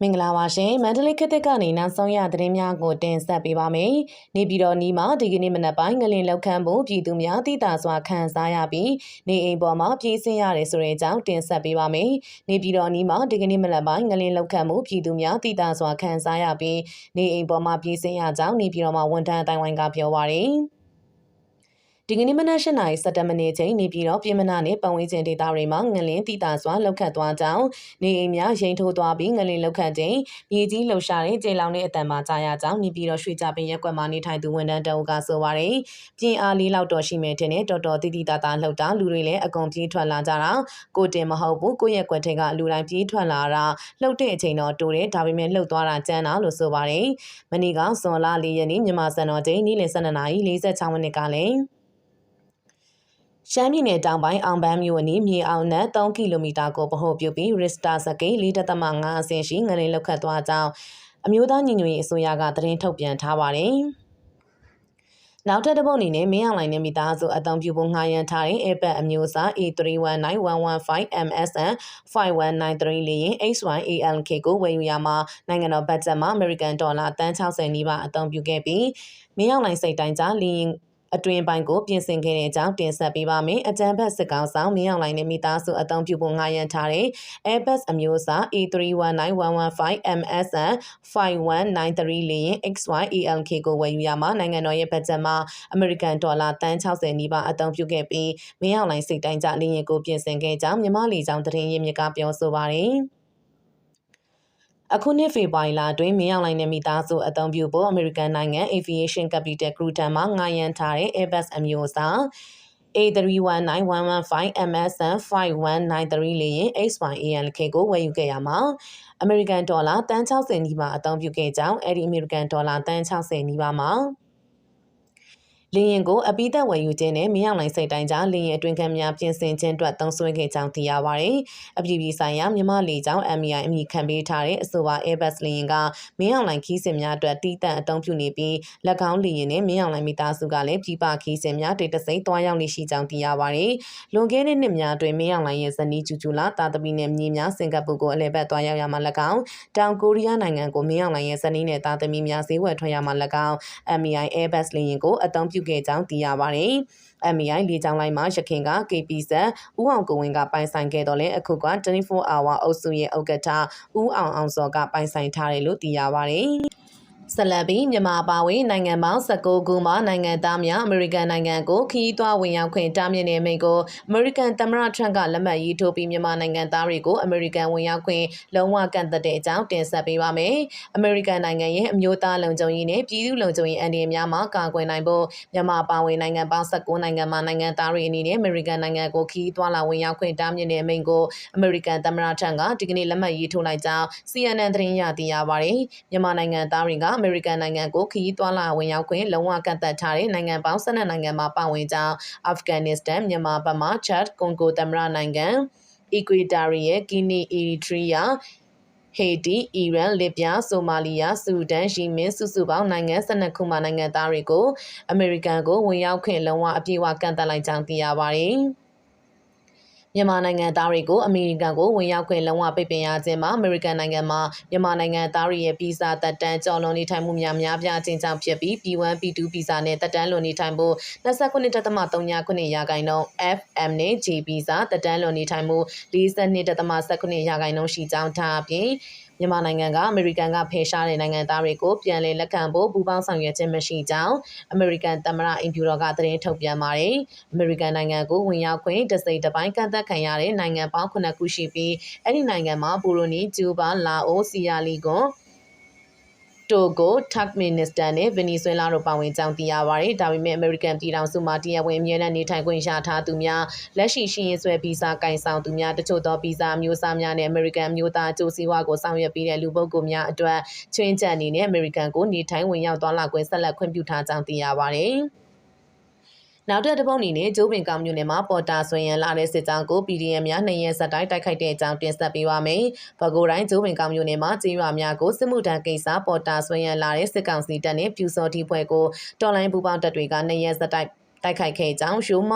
မင်္ဂလာပါရှင်မန္တလေးခေတ်သစ်ကနေနောက်ဆုံးရသတင်းများကိုတင်ဆက်ပေးပါမယ်။နေပြည်တော်နီးမှာဒီကနေ့မနက်ပိုင်းငလင်လောက်ခန့်ဖို့ပြည်သူများတည်တာစွာခံစားရပြီးနေအိမ်ပေါ်မှာပြေးဆင်းရတယ်ဆိုတဲ့အကြောင်းတင်ဆက်ပေးပါမယ်။နေပြည်တော်နီးမှာဒီကနေ့မနက်ပိုင်းငလင်လောက်ခန့်ဖို့ပြည်သူများတည်တာစွာခံစားရပြီးနေအိမ်ပေါ်မှာပြေးဆင်းရကြောင်းနေပြည်တော်မှာဝန်ထမ်းအတိုင်းဝိုင်းကပြောပါရယ်။ ဒီကနေ့မနက်၈နာရီ17မိနစ်ချိန်နေပြည်တော်ပြည်မနာနဲ့ပတ်ဝန်းကျင်ဒေသတွေမှာငလင်းတိတာစွာလောက်ခတ်သွားကြောင်းနေအိမ်များရိမ်ထိုးသွားပြီးငလင်းလောက်ခတ်ချိန်မြေကြီးလှုပ်ရှားတဲ့ကျေလောင်တဲ့အတန်မှာကြားရကြောင်းနေပြည်တော်ရွှေကြပင်ရက်ကွက်မှာနေထိုင်သူဝန်ထမ်းတအုပ်ကဆိုပါရယ်ပြင်းအားလေးလောက်တော့ရှိမယ်ထင်တယ်တော်တော်တိတိတသားလှုပ်တာလူတွေလည်းအကုန်ပြေးထွက်လာကြတာကိုတင်မဟုတ်ဘူးကိုရက်ကွက်ထဲကလူတိုင်းပြေးထွက်လာတာလှုပ်တဲ့အချိန်တော့တိုးတယ်ဒါပေမဲ့လှုပ်သွားတာကျန်းတာလို့ဆိုပါရယ်မနေ့ကဇွန်လ၄ရက်နေ့မြန်မာစံတော်ချိန်နေ့လယ်12နာရီ46မိနစ်ကလည်း ရှမ်းပြည်နယ်တောင်ပိုင်းအောင်ပန်းမြို့အနီးမြေအောင်နဲ့3ကီလိုမီတာကိုပဟိုပြုပြီးရစ်စတာစကိ4.5အဆင့်ရှိငလင်းလောက်ခတ်သွားကြောင်းအမျိုးသားညီညွတ်ရေးအစိုးရကသတင်းထုတ်ပြန်ထားပါတယ်။နောက်ထပ်တစ်ပုတ်အနေနဲ့မင်းအောင်လိုင်းနဲ့မိသားစုအသုံးပြုဖို့ငှားရမ်းထားတဲ့ Airpad အမျိုးအစား A319115 MSN 5193လေးရင် HYALK ကိုဝယ်ယူရမှာနိုင်ငံတော်ဘတ်ဂျက်မှာ American Dollar တန်း60နီးပါးအသုံးပြုခဲ့ပြီးမင်းအောင်လိုင်းစိတ်တိုင်းကြားလီရင် အတွင်ပိုင်းကိုပြင်ဆင်ခဲ့တဲ့အကြောင်းတင်ဆက်ပေးပါမယ်။အကြံဖက်စစ်ကောင်ဆောင်မင်းအောင်လိုင်းနဲ့မိသားစုအသုံးပြုဖို့ငှားရမ်းထားတဲ့ Airbus အမျိုးအစား A319115 MSN 5193လေယာဉ် XYALK ကိုဝယ်ယူရမှာနိုင်ငံတော်ရဲ့ဘတ်ဂျက်မှာ American Dollar တန်း60နီးပါးအသုံးပြုခဲ့ပြီးမင်းအောင်လိုင်းစိတ်တိုင်းကြလေယာဉ်ကိုပြင်ဆင်ခဲ့ကြောင်းမြန်မာလေကြောင်းသတင်းရင်းမြစ်ကပြောဆိုပါတယ်။ အခုနှစ်ဖေဖော်ဝါရီလအတွင်းမင်းအောင်လှိုင်နဲ့မိသားစုအသုံးပြုဖို့ American နိုင်ငံ Aviation Capital Group ထံမှငှားရမ်းထားတဲ့ Airbus အမျိုးအစား A319115 MSN 5193လေယာဉ် H1ALK ကိုဝယ်ယူခဲ့ရမှာ American Dollar တန်း60နီးပါးအသုံးပြုခဲ့ကြောင်းအဲ့ဒီ American Dollar တန်း60နီးပါးမှာ လင်းရင်ကိုအပိသက်ဝယ်ယူခြင်းနဲ့မင်းအောင်လိုင်းစိတ်တိုင်းကြားလင်းရင်အတွင်ခံများပြင်ဆင်ခြင်းအတွက်သုံးစွဲခဲ့ကြောင်းသိရပါတယ်။အပြည်ပြည်ဆိုင်ရာမြန်မာလေကြောင်း MI အမည်ခံပေးထားတဲ့အဆိုပါ Airbus လင်းရင်ကမင်းအောင်လိုင်းခီးစဉ်များအတွက်တီးတန့်အသုံးပြုနေပြီး၎င်းလင်းရင်နဲ့မင်းအောင်လိုင်းမိသားစုကလည်းပြည်ပခီးစဉ်များဒေတစိမ့်တွားရောက်နေရှိကြောင်းသိရပါတယ်။လွန်ခဲ့တဲ့နှစ်များအတွင်းမင်းအောင်လိုင်းရဲ့ဇနီးကျူကျူလာတာသမီနဲ့မြေများစင်ကာပူကိုအလဲဘက်တွားရောက်ရမှာ၎င်းတောင်ကိုရီးယားနိုင်ငံကိုမင်းအောင်လိုင်းရဲ့ဇနီးနဲ့တာသမီများဈေးဝယ်ထွက်ရမှာ၎င်း MI Airbus လင်းရင်ကိုအသုံးပြုခဲ့ကြောင်းသိရပါတယ်။ MI လေကြောင်းလိုင်းမှာရခင်က KPZ ဦးအောင်ကိုဝင်းကပိုင်ဆိုင်ခဲ့တော့လဲအခုက 24 hour အုပ်စုရဲ့ဥက္ကဋ္ဌဦးအောင်အောင်စောကပိုင်ဆိုင်ထားတယ်လို့သိရပါတယ်။ ဆက်လက်ပြီးမြန်မာပါဝင်နိုင်ငံပေါင်း19ခုမှနိုင်ငံသားများအမေရိကန်နိုင်ငံကိုခီးသွွားဝင်ရောက်ခွင့်တားမြစ်နေမိန့်ကိုအမေရိကန်သမ္မတထရန့်ကလက်မှတ်ရေးထိုးပြီးမြန်မာနိုင်ငံသားတွေကိုအမေရိကန်ဝင်ရောက်ခွင့်လုံးဝကန့်သတ်တဲ့အကြောင်းတင်ဆက်ပေးပါမယ်။အမေရိကန်နိုင်ငံရဲ့အမျိုးသားလုံခြုံရေးနဲ့ပြည်သူ့လုံခြုံရေးအန်ဒီများမှာကာကွယ်နိုင်ဖို့မြန်မာပါဝင်နိုင်ငံပေါင်း19နိုင်ငံမှနိုင်ငံသားတွေအနေနဲ့အမေရိကန်နိုင်ငံကိုခီးသွွားလာဝင်ရောက်ခွင့်တားမြစ်နေမိန့်ကိုအမေရိကန်သမ္မတထရန့်ကဒီကနေ့လက်မှတ်ရေးထိုးလိုက်ကြောင်း CNN သတင်းရသိရပါတယ်။မြန်မာနိုင်ငံသားတွေကအမေရိကန်နိုင်ငံကိုခရီးသွားလာဝင်ရောက်ခွင့်လုံးဝကန့်သတ်ထားတဲ့နိုင်ငံပေါင်း၁၂နိုင်ငံမှာပါဝင်ကြောင်းအာဖဂန်နစ္စတန်မြန်မာဗမာချတ်ကွန်ဂိုသမ္မတနိုင်ငံအီကွေတာရီရဲ့ဂီနီအီရီထရီးယားဟေတီ၊အီရန်၊လစ်ဗျား၊ဆိုမာလီယာ၊ဆူဒန်၊ယီမင်စုစုပေါင်းနိုင်ငံ12ခုမှနိုင်ငံသားတွေကိုအမေရိကန်ကိုဝင်ရောက်ခွင့်လုံးဝအပြည့်အဝကန့်သတ်လိုက်ကြောင်းသိရပါတယ်။ မြန်မာနိုင်ငံသားတွေကိုအမေရိကန်ကိုဝင်ရောက်ခွင့်လုံးဝပိတ်ပင်ရခြင်းမှာအမေရိကန်နိုင်ငံမှာမြန်မာနိုင်ငံသားတွေရဲ့ဗီဇာတက်တန်းကြော်လွန်နေထိုင်မှုများများပြားခြင်းကြောင့်ဖြစ်ပြီး P1 P2 ဗီဇာနဲ့တက်တန်းလွန်နေထိုင်ဖို့29.39ရာခိုင်နှုန်း FM နဲ့ J ဗီဇာတက်တန်းလွန်နေထိုင်မှု42.19ရာခိုင်နှုန်းရှိကြောင်းထားပြီး မြန်မာနိုင်ငံကအမေရိကန်ကဖယ်ရှားတဲ့နိုင်ငံသားတွေကိုပြန်လည်လက်ခံဖို့ပူးပေါင်းဆောင်ရွက်ခြင်းမရှိကြောင်းအမေရိကန်သမ္မတအင်ဖြူတော်ကသတင်းထုတ်ပြန်ပါတယ်။အမေရိကန်နိုင်ငံကိုဝင်ရောက်ခွင့်တစိမ့်တစ်ပိုင်းကန့်သတ်ခံရတဲ့နိုင်ငံပေါင်း9ခုရှိပြီးအဲ့ဒီနိုင်ငံမှာဘူရိုနီ၊ကျူးဘာ၊လာအို၊စီယာလီကွန် တိုဂိုတက်မင်နစ္စတန်နဲ့ဗင်နီဇွဲလားတို့ပါဝင်ကြောင်းသိရပါတယ်။ဒါပေမဲ့အမေရိကန်ပြည်ထောင်စုမှာတရားဝင်အမြဲတမ်းနေထိုင်ခွင့်ရထားသူများလက်ရှိရှိရင်ဆွဲဗီဇာကင်ဆောင်သူများတချို့သောဗီဇာမျိုးစားများနဲ့အမေရိကန်မျိုးသားအကျိုးစီးပွားကိုဆောင်ရွက်ပေးတဲ့လူပုဂ္ဂိုလ်များအတွက်ချွင်းချက်အနေနဲ့အမေရိကန်ကိုနေထိုင်ဝင်ရောက်သွားလာခွင့်ဆက်လက်ခွင့်ပြုထားကြောင်းသိရပါတယ်။ နောက်ထပ်တစ်ပုတ်အနေနဲ့ကျိုးပင်ကောင်မြို့နယ်မှာပေါ်တာဆွေရန်လာတဲ့စစ်ကြောင်းကို PDM များနှိရင်ဆက်တိုက်တိုက်ခိုက်တဲ့အကြောင်းတင်ဆက်ပေးပါမယ်။ဘကိုတိုင်းကျိုးပင်ကောင်မြို့နယ်မှာကျေးရွာများကိုစစ်မှုထမ်းကိစ္စပေါ်တာဆွေရန်လာတဲ့စစ်ကောင်စီတပ်နဲ့ပြူစော်တီဖွဲ့ကိုတော်လိုင်းပူပေါင်းတပ်တွေကနှိရင်ဆက်တိုက်တိုက်ခိုက်ခဲ့ကြောင်းရှိုးမ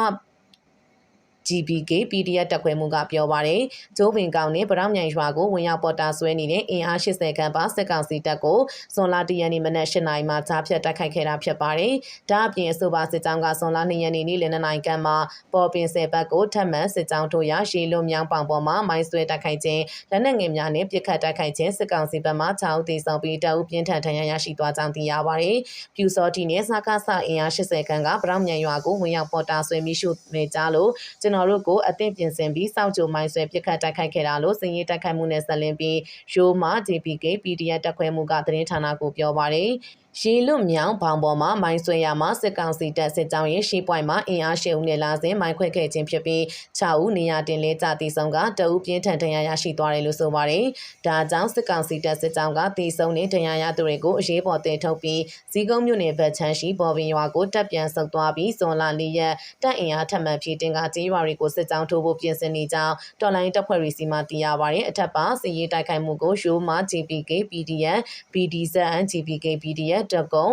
GBK PDF တက်ခွဲမှုကပြောပါတယ်။ကျိုးပင်ကောင်နဲ့ဗရောင်းမြိုင်ရွာကိုဝင်ရောက်ပေါ်တာဆွဲနေတဲ့အင်အား80ခန့်ပါစစ်ကောင်စီတပ်ကိုဇွန်လ1ရက်နေ့မနက်8နာရီမှာကြားဖြတ်တိုက်ခိုက်ခဲ့တာဖြစ်ပါတယ်။ဒါအပြင်အဆိုပါစစ်ကြောင်းကဇွန်လ2ရက်နေ့နေ့လယ်2နာရီခန့်မှာပေါ်ပင်ဆယ်ဘက်ကိုထပ်မံစစ်ကြောင်းထိုးရာရှေလွန်မြောင်းပောင်ပေါ်မှာမိုင်းဆွဲတိုက်ခိုက်ခြင်းလက်နက်ငယ်များနဲ့ပစ်ခတ်တိုက်ခိုက်ခြင်းစစ်ကောင်စီဘက်မှ6ဦးသေဆုံးပြီးတအုပ်ပြင်းထန်ထဏ်ရာရရှိသွားကြောင်းသိရပါတယ်။ပြူစောတီနဲ့စကားဆအင်အား80ခန့်ကဗရောင်းမြန်ရွာကိုဝင်ရောက်ပေါ်တာဆွဲမိရှုနေကြလို့ကျွန်တော်တို့ကိုအသင့်ပြင်ဆင်ပြီးစောင့်ကြိုမိုင်းဆွဲပစ်ခတ်တိုက်ခိုက်ခဲ့တာလို့စည်ရေးတိုက်ခိုက်မှုနဲ့ဆက်လင်းပြီးရိုးမာ JPK PDF တက်ခွဲမှုကသတင်းဌာနကိုပြောပါတယ်။ ရေလွတ်မြောင်ဘောင်ပေါ်မှာမိုင်းဆွဲရမှာစစ်ကောင်စီတပ်စစ်ကြောင်းရဲ့ရှေ့ပွိုင်မှာအင်အားရှည်ဦးနဲ့လာစဉ်မိုင်းခွဲခဲ့ခြင်းဖြစ်ပြီး6ဦးနေရာတင်လဲကြတီဆုံးကတအုပ်ပြင်းထန်ဒဏ်ရာရရှိသွားတယ်လို့ဆိုပါတယ်။ဒါကြောင့်စစ်ကောင်စီတပ်စစ်ကြောင်းကတီဆုံးနဲ့ဒဏ်ရာရသူတွေကိုအရေးပေါ်တင်ထုတ်ပြီးဇီးကုန်းမြို့နယ်ဘက်ချမ်းရှိပေါ်ပင်ရွာကိုတပ်ပြန်ဆုတ်သွားပြီးဇွန်လ၄ရက်တပ်အင်အားထပ်မံဖြည့်တင်ကကြေးရွာတွေကိုစစ်ကြောင်းထိုးဖို့ပြင်ဆင်နေကြောင်းတော်လိုင်းတပ်ဖွဲ့တွေစီမှသိရပါတယ်။အထက်ပါစစ်ရေးတိုက်ခိုက်မှုကိုရိုးမာ GPK PDF BDZN GPK PDF တက်ကုံ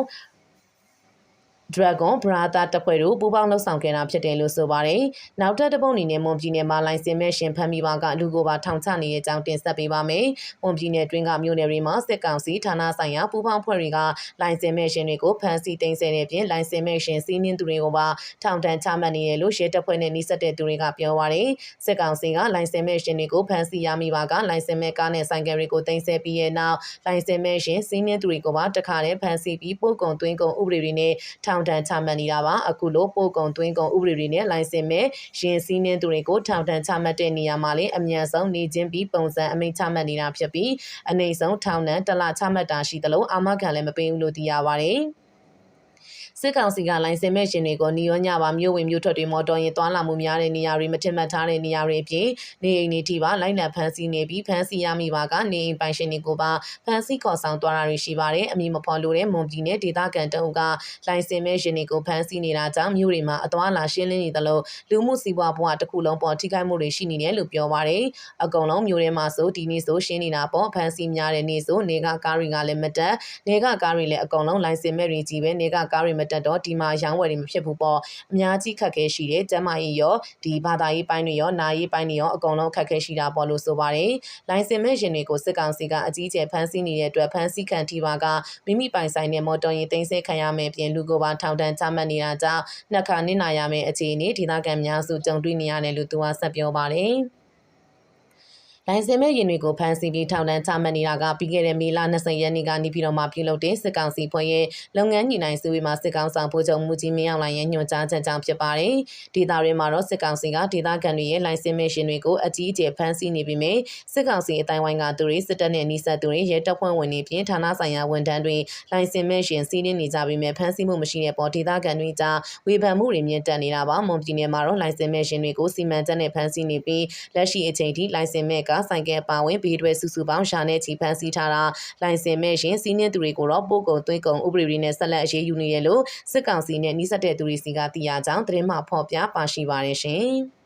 Dragon Brother တပ်ဖွဲ့တို့ပူးပေါင်းလှုပ်ဆောင်ခဲ့တာဖြစ်တယ်လို့ဆိုပါတယ်။နောက်ထပ်တစ်ပုတ်အနေနဲ့မွန်ပြည်နယ်မှာလိုင်စင်မဲ့ရှင်ဖမ်းမိပါကလူကိုပါထောင်ချနေတဲ့အကြောင်းတင်ဆက်ပေးပါမယ်။မွန်ပြည်နယ်တွင်းကမြို့နယ်တွေမှာစစ်ကောင်စီဌာနဆိုင်ရာပူးပေါင်းဖွဲ့တွေကလိုင်စင်မဲ့ရှင်တွေကိုဖမ်းဆီးတင်ဆက်တဲ့ပြင်လိုင်စင်မဲ့ရှင်စီးနင်းသူတွေကိုပါထောင်ဒဏ်ချမှတ်နေတယ်လို့ရဲတပ်ဖွဲ့နဲ့နှိစက်တဲ့သူတွေကပြောပါတယ်။စစ်ကောင်စီကလိုင်စင်မဲ့ရှင်တွေကိုဖမ်းဆီးရမိပါကလိုင်စင်မဲ့ကားနဲ့ဆိုင်ကယ်တွေကိုတင်ဆက်ပြီးရဲ့နောက်လိုင်စင်မဲ့ရှင်စီးနင်းသူတွေကိုပါတခါတည်းဖမ်းဆီးပြီးပို့ကုန်သွင်းကုန်ဥပဒေတွေနဲ့ထောင်ဒဏ်ချမှတ်နေတာပါအခုလိုပို့ကုန်သွင်းကုန်ဥပဒေတွေနဲ့လိုင်စင်မဲ့ရင်စည်းနှင်းသူတွေကိုထောင်ဒဏ်ချမှတ်တဲ့နေရာမှာလည်းအမြန်ဆုံးနေချင်းပြီးပုံစံအမိန့်ချမှတ်နေတာဖြစ်ပြီးအနေဆုံးထောင်ဒဏ်တစ်လချမှတ်တာရှိသလိုအာမခံလည်းမပေးဘူးလို့သိရပါတယ် စစ်ကောင်စီကလိုင်စင်မဲ့ရှင်တွေကိုနီရောညပါမြို့ဝင်မြို့ထွက်တွေမော်တော်ယာဉ်သွားလာမှုများတဲ့နေရာတွေမထင်မှတ်ထားတဲ့နေရာတွေအပြင်နေအိမ်တွေထိပါလိုက်လံဖမ်းဆီးနေပြီးဖမ်းဆီးရမိပါကနေအိမ်ပိုင်ရှင်တွေကိုပါဖမ်းဆီးခေါ်ဆောင်သွားတာတွေရှိပါတယ်အမည်မဖော်လို့တဲ့မွန်ပြည်နယ်ဒေသခံတအုပ်ကလိုင်စင်မဲ့ရှင်တွေကိုဖမ်းဆီးနေတာကြောင့်မြို့တွေမှာအသွာလာရှင်းလင်းနေသလိုလူမှုစီးပွားဘဝတစ်ခုလုံးပေါ်ထိခိုက်မှုတွေရှိနေတယ်လို့ပြောပါတယ်အကုန်လုံးမြို့ထဲမှာဆိုဒီနေ့ဆိုရှင်းနေတာပေါ့ဖမ်းဆီးများတဲ့နေ့ဆိုနေကကားတွေကလည်းမတက်နေကကားတွေလည်းအကုန်လုံးလိုင်စင်မဲ့တွေကြီးပဲနေကကားတွေမတက်တော့ဒီမှာရောင်းဝယ်တွေမဖြစ်ဘူးပေါ့အများကြီးခက်ခဲရှိတယ်ကျမကြီးရောဒီဘာသာရေးပိုင်းတွေရောနာရေးပိုင်းတွေရောအကုန်လုံးခက်ခဲရှိတာပေါ့လို့ဆိုပါတယ်လိုင်စင်မဲ့ရှင်တွေကိုစစ်ကောင်စီကအကြီးအကျယ်ဖမ်းဆီးနေတဲ့အတွက်ဖမ်းဆီးခံထိပါကမိမိပိုင်ဆိုင်တဲ့မော်တော်ယာဉ်တင်ဆက်ခံရမယ်ပြင်လူကိုပါထောင်ဒဏ်ချမှတ်နေတာကြောင့်နှက်ခါနစ်နာရမယ်အခြေအနေဒေသခံများစုကြုံတွေ့နေရတယ်လို့သူကဆက်ပြောပါတယ် လိုင်စင်မဲ့ရင်တွေကိုဖမ်းဆီးပြီးထောင်ဒဏ်ချမှတ်နေတာကပြီးခဲ့တဲ့မေလ20ရက်နေ့ကနေပြည်တော်မှာပြုလုပ်တဲ့စစ်ကောင်စီဖွဲ့ရဲ့လုပ်ငန်းညီနိုင်စုဝေးမှာစစ်ကောင်ဆောင်ဗိုလ်ချုပ်မှုကြီးမင်းအောင်လှိုင်ရဲ့ညွှန်ကြားချက်ကြောင့်ဖြစ်ပါတယ်။ဒေသတွေမှာတော့စစ်ကောင်စီကဒေသခံတွေရဲ့လိုင်စင်မဲ့ရှင်တွေကိုအကြီးအကျယ်ဖမ်းဆီးနေပြီးမြဲစစ်ကောင်စီအတိုင်းဝိုင်းကသူတွေစစ်တပ်နဲ့နှိစက်သူတွေရဲတပ်ဖွဲ့ဝင်တွေပြင်ဌာနဆိုင်ရာဝန်ထမ်းတွေလိုင်စင်မဲ့ရှင်စီးနင်းနေကြပြီးမြဲဖမ်းဆီးမှုမရှိတဲ့ပေါ်ဒေသခံတွေကြားဝေဖန်မှုတွေမြင့်တက်နေတာပါ။မွန်ပြည်နယ်မှာတော့လိုင်စင်မဲ့ရှင်တွေကိုစီမံချက်နဲ့ဖမ်းဆီးနေပြီးလက်ရှိအချိန်ထိလိုင်စင်မဲ့ကဆိုင်ကယ်ပါဝင်ဝင်ဘေးတွဲစုစုပေါင်းရှာနဲ့ချီဖမ်းဆီးထားတာလိုင်စင်မဲ့ရှင်စီးနှင်းသူတွေကိုတော့ပို့ကုန်သွင်းကုန်ဥပဒေတွေနဲ့ဆက်လက်အရေးယူနေရလို့စစ်ကောင်စီနဲ့နှိစက်တဲ့သူတွေစီကသိရကြောင်းသတင်းမှဖော်ပြပါရှိပါတယ်ရှင်။